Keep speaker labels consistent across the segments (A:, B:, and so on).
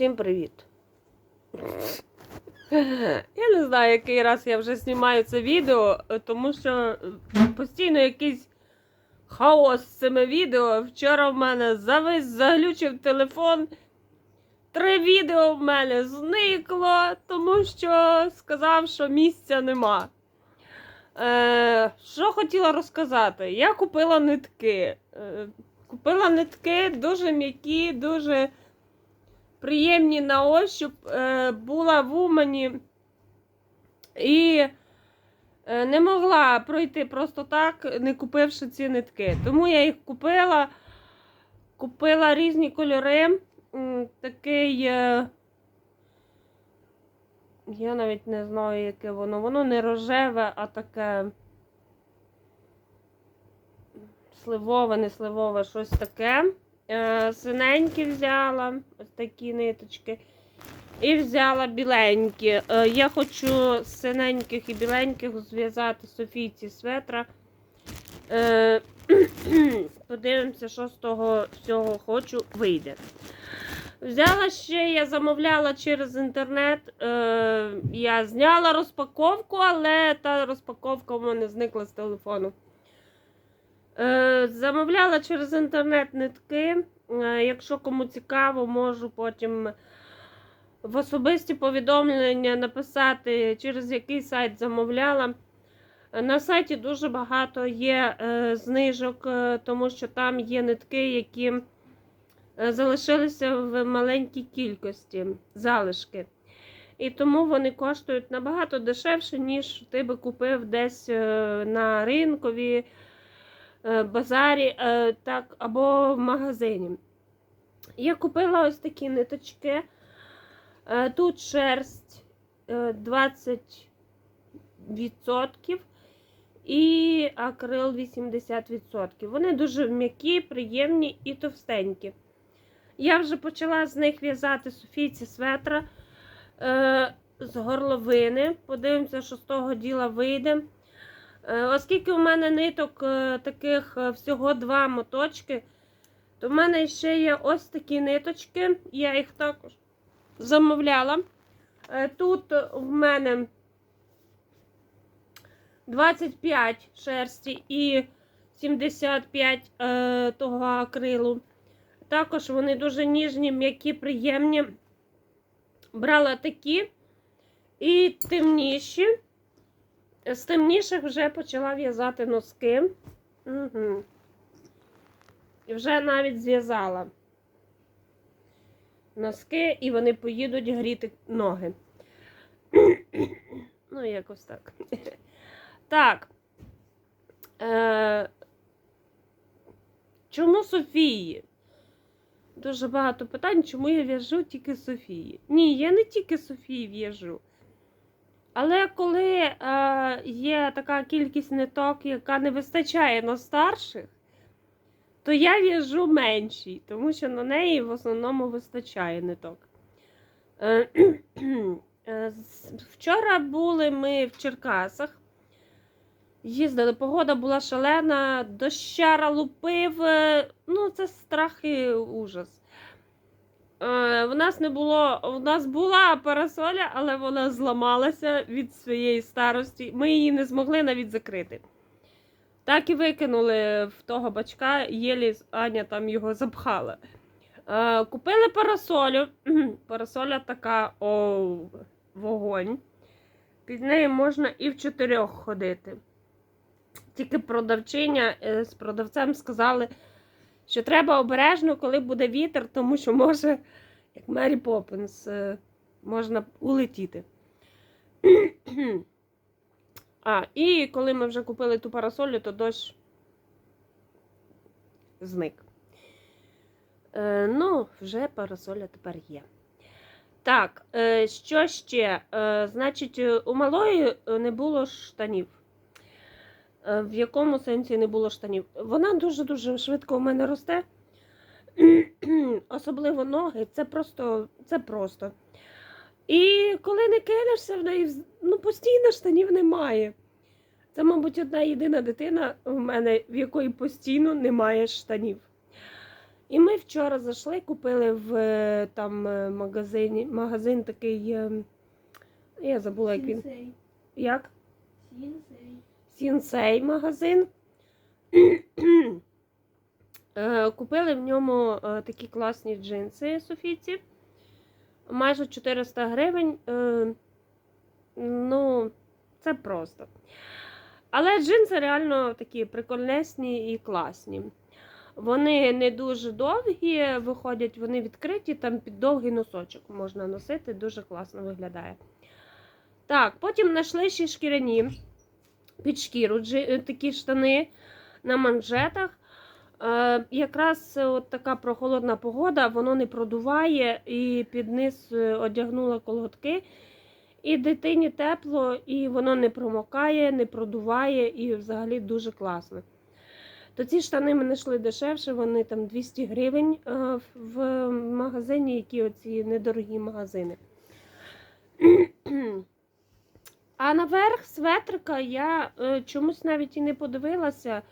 A: Всім привіт. Я не знаю, який раз я вже знімаю це відео, тому що постійно якийсь хаос з цими відео. Вчора в мене завис, заглючив телефон. Три відео в мене зникло, тому що сказав, що місця нема. Е, що хотіла розказати? Я купила нитки. Е, купила нитки дуже м'які, дуже приємні на ощуп. Е, була в Умані і е, не могла пройти просто так, не купивши ці нитки. Тому я їх купила, купила різні кольори. Такий. е, Я навіть не знаю, яке воно. Воно не рожеве, а таке сливове, не сливове, щось таке. Е, Синенькі взяла, ось такі ниточки. І взяла біленькі. Е, Я хочу з синеньких і біленьких зв'язати Софійці светра. Е, Подивимося, що з того всього хочу вийде. Взяла ще, я замовляла через інтернет. Я зняла розпаковку, але та розпаковка в мене зникла з телефону. Е, замовляла через інтернет нитки. Е, якщо кому цікаво, можу потім в особисті повідомлення написати, через який сайт замовляла. На сайті дуже багато є е, знижок, тому що там є нитки, які залишилися в маленькій кількості залишки. І тому вони коштують набагато дешевше, ніж ти би купив десь на ринкові, базарі е, так, або в магазині. Я купила ось такі ниточки. Е, Тут шерсть е, 20% і акрил 80%. Вони дуже м'які, приємні і товстенькі. Я вже почала з них в'язати Софійці светра е, з горловини. Подивимося, що з того діла вийде. Е, оскільки у мене ниток е, таких е, всього два моточки, то в мене ще є ось такі ниточки. Я їх також замовляла. Тут в мене 25 шерсті і 75 е, того акрилу. Також вони дуже ніжні, м'які, приємні. Брала такі і темніші. З темніших вже почала в'язати носки. Угу. І вже навіть зв'язала носки, і вони поїдуть гріти ноги. ну, якось так. так. Е, чому Софії? Дуже багато питань, чому я в'яжу тільки Софії. Ні, я не тільки Софії в'яжу. Але коли е, є така кількість ниток, яка не вистачає на старших, то я в'яжу менші, тому що на неї в основному вистачає ниток. Е, е, Вчора були ми в Черкасах. Їздили, погода була шалена, дощара лупив. е, Ну, це страх і ужас. Е, В нас не було, в нас була парасоля, але вона зламалася від своєї старості. Ми її не змогли навіть закрити. Так і викинули в того бачка, єлі Аня там його запхала. Е, Купили парасолю. Парасоля така о, вогонь. Під нею можна і в чотирьох ходити. Тільки продавчиня е, з продавцем сказали, що треба обережно, коли буде вітер, тому що може, як Мері Поппінс, е, можна улетіти. А, і коли ми вже купили ту парасолю, то дощ зник. Е, ну, вже парасоля тепер є. Так, е, що ще? Е, значить, у малої не було штанів. Е, В якому сенсі не було штанів? Вона дуже-дуже швидко у мене росте. Особливо ноги, це просто, це просто. І коли не кинешся в неї, ну постійно штанів немає. Це, мабуть, одна єдина дитина в мене, в якої постійно немає штанів. І ми вчора зайшли, купили в е, там е, магазині, магазин такий, я забула, як він. Як?
B: Сінсей.
A: Сінсей магазин. Е, Купили в ньому е, такі класні джинси Софіці. Майже 400 гривень. Е, Ну, це просто. Але джинси реально такі прикольнесні і класні. Вони не дуже довгі, виходять, вони відкриті, там під довгий носочок можна носити, дуже класно виглядає. Так, потім знайшли ще шкіряні під шкіру е, такі штани на манжетах. Е, якраз е, от така прохолодна погода, воно не продуває, і під низ одягнула колготки. І дитині тепло, і воно не промокає, не продуває, і взагалі дуже класно. То ці штани ми знайшли дешевше, вони там 200 гривень в магазині, які оці недорогі магазини. А наверх светрика я е, чомусь навіть і не подивилася.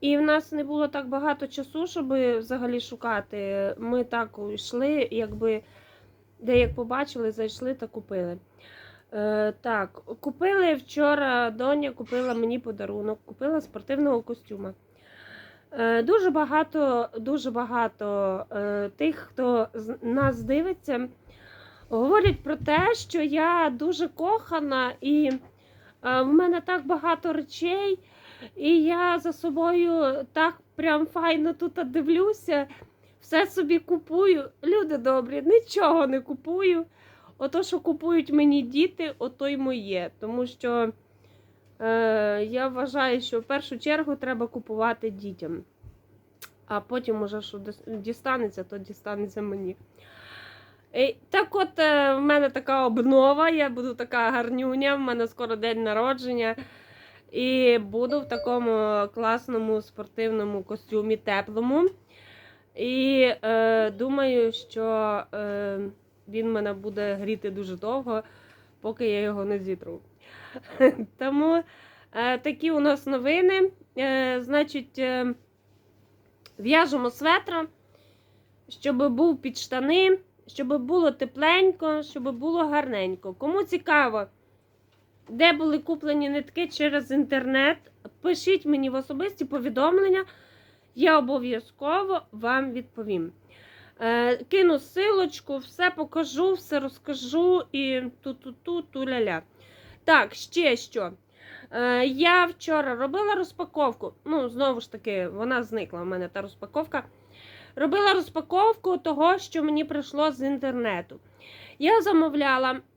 A: І в нас не було так багато часу, щоб взагалі шукати. Ми так йшли, якби де як побачили, зайшли та купили. Е, так, купили вчора доня купила мені подарунок, купила спортивного костюма. Е, дуже багато, дуже багато е, тих, хто нас дивиться, говорять про те, що я дуже кохана і е, в мене так багато речей, і я за собою так прям файно тут дивлюся, все собі купую. Люди добрі, нічого не купую. Ото, що купують мені діти, ото й моє. Тому що е, я вважаю, що в першу чергу треба купувати дітям. А потім, уже, що дістанеться, то дістанеться мені. Так от, е, в мене така обнова, я буду така гарнюня, в мене скоро день народження. І буду в такому класному спортивному костюмі теплому. І е, думаю, що е, він мене буде гріти дуже довго, поки я його не зітру. Тому е, такі у нас новини. Е, значить, е, в'яжемо светра, щоб був під штани, щоб було тепленько, щоб було гарненько. Кому цікаво, де були куплені нитки через інтернет, пишіть мені в особисті повідомлення. Я обов'язково вам відповім. Е, кину силочку, все покажу, все розкажу і ту-ту-ту, ту-ля-ля. Так, ще що. Е, я вчора робила розпаковку. Ну, знову ж таки, вона зникла в мене та розпаковка. Робила розпаковку того, що мені прийшло з інтернету. Я замовляла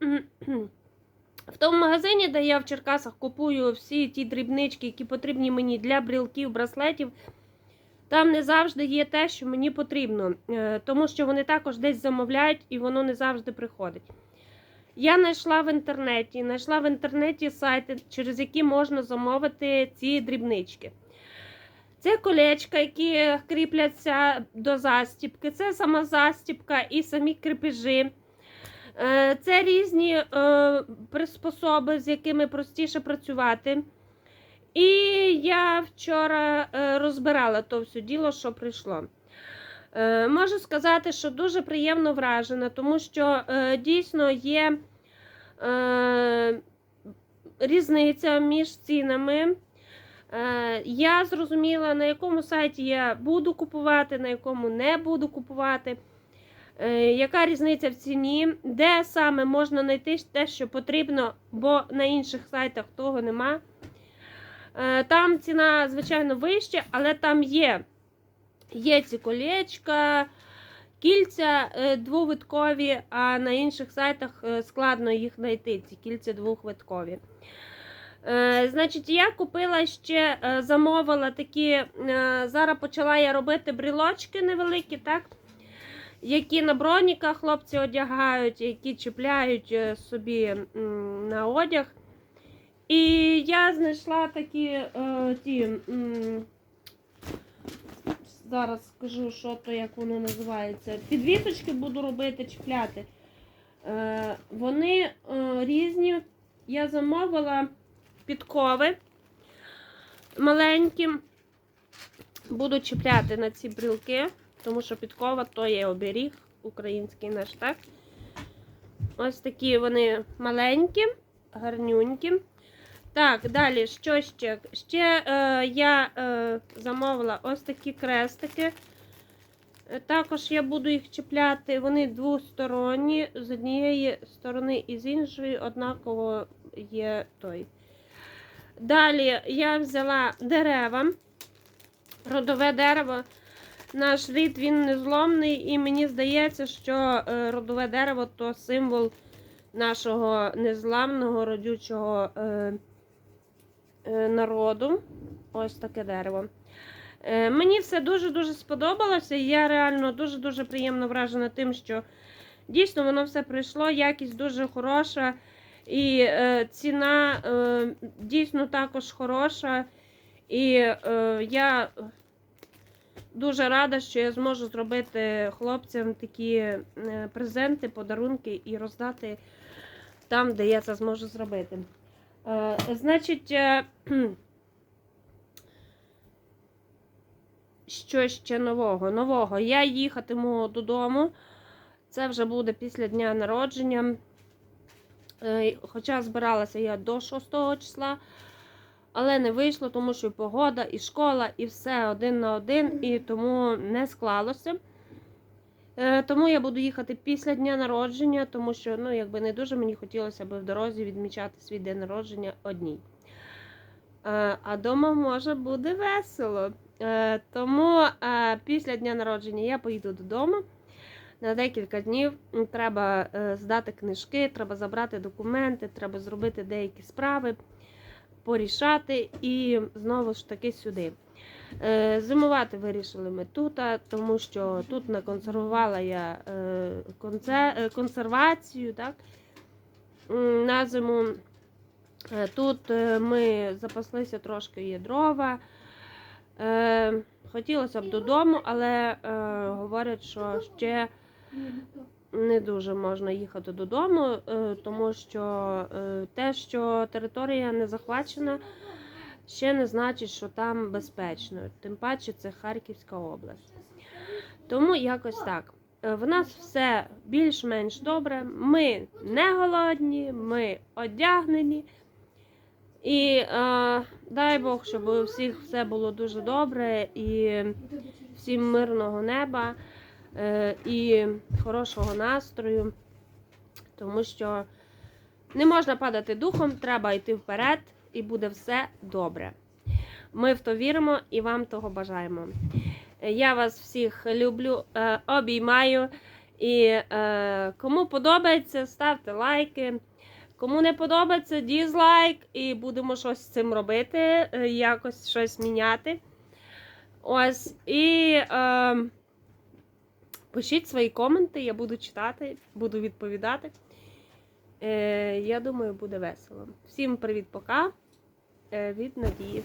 A: в тому магазині, де я в Черкасах купую всі ті дрібнички, які потрібні мені для брілків, браслетів. Там не завжди є те, що мені потрібно, е, тому що вони також десь замовляють і воно не завжди приходить. Я знайшла в інтернеті, знайшла в інтернеті сайти, через які можна замовити ці дрібнички. Це колечка, які кріпляться до застіпки, це сама застіпка і самі крепежі. Е, Це різні е, приспособи, з якими простіше працювати. І я вчора е, розбирала то все діло, що прийшло. Можу сказати, що дуже приємно вражена, тому що дійсно є різниця між цінами. Е, Я зрозуміла, на якому сайті я буду купувати, на якому не буду купувати. Е, Яка різниця в ціні, де саме можна знайти те, що потрібно, бо на інших сайтах того нема. Е, Там ціна, звичайно, вища, але там є, є ці колечка, кільця двовиткові, а на інших сайтах складно їх знайти, ці кільця двохвиткові. Е, Значить, я купила ще, е, замовила такі, е, зараз почала я робити брілочки невеликі, так? Які на броніках хлопці одягають, які чіпляють собі на одяг. І я знайшла такі ті. Зараз скажу, що то, як воно називається. Підвісочки буду робити, чіпляти. Вони різні. Я замовила підкови маленькі. Буду чіпляти на ці брілки. тому що підкова то є оберіг український наш, так? Ось такі вони маленькі, гарнюнькі. Так, далі, що ще? Ще е, я е, замовила ось такі крестики. Е, Також я буду їх чіпляти. Вони двосторонні, з однієї сторони і з іншої однаково є той. Далі я взяла дерева, родове дерево. Наш рід він незломний, і мені здається, що е, родове дерево то символ нашого незламного родючого е, е, народу. Ось таке дерево. Е, мені все дуже-дуже сподобалося. Я реально дуже-дуже приємно вражена тим, що дійсно воно все прийшло, якість дуже хороша. І е, ціна е, дійсно також хороша. І е, я дуже рада, що я зможу зробити хлопцям такі е, презенти, подарунки і роздати там, де я це зможу зробити. Е, значить, е, що ще нового? Нового. Я їхатиму додому. Це вже буде після дня народження. Е, Хоча збиралася я до 6 числа, але не вийшло, тому що і погода, і школа, і все один на один, і тому не склалося. Е, Тому я буду їхати після дня народження, тому що ну, якби не дуже мені хотілося б в дорозі відмічати свій день народження одній. Е, А дома може буде весело. Тому після дня народження я поїду додому. На декілька днів треба е, здати книжки, треба забрати документи, треба зробити деякі справи, порішати і знову ж таки сюди. Е, Зимувати вирішили ми тут, тому що тут наконсервувала я е, консервацію. Так? На зиму тут ми запаслися трошки є дрова. Хотілося б додому, але говорять, що ще не дуже можна їхати додому, е, тому що е, те, що територія не захвачена, ще не значить, що там безпечно. Тим паче це Харківська область. Тому якось так. Е, В нас все більш-менш добре. Ми не голодні, ми одягнені. І е, дай Бог, щоб у всіх все було дуже добре і всім мирного неба і хорошого настрою, тому що не можна падати духом, треба йти вперед, і буде все добре. Ми в то віримо і вам того бажаємо. Е, Я вас всіх люблю, е, обіймаю. І е, кому подобається, ставте лайки. Кому не подобається, дізлайк, і будемо щось з цим робити, е, якось щось міняти. Ось. І е, пишіть свої коменти, я буду читати, буду відповідати. Е, я думаю, буде весело. Всім привіт-пока. Е, від Надії.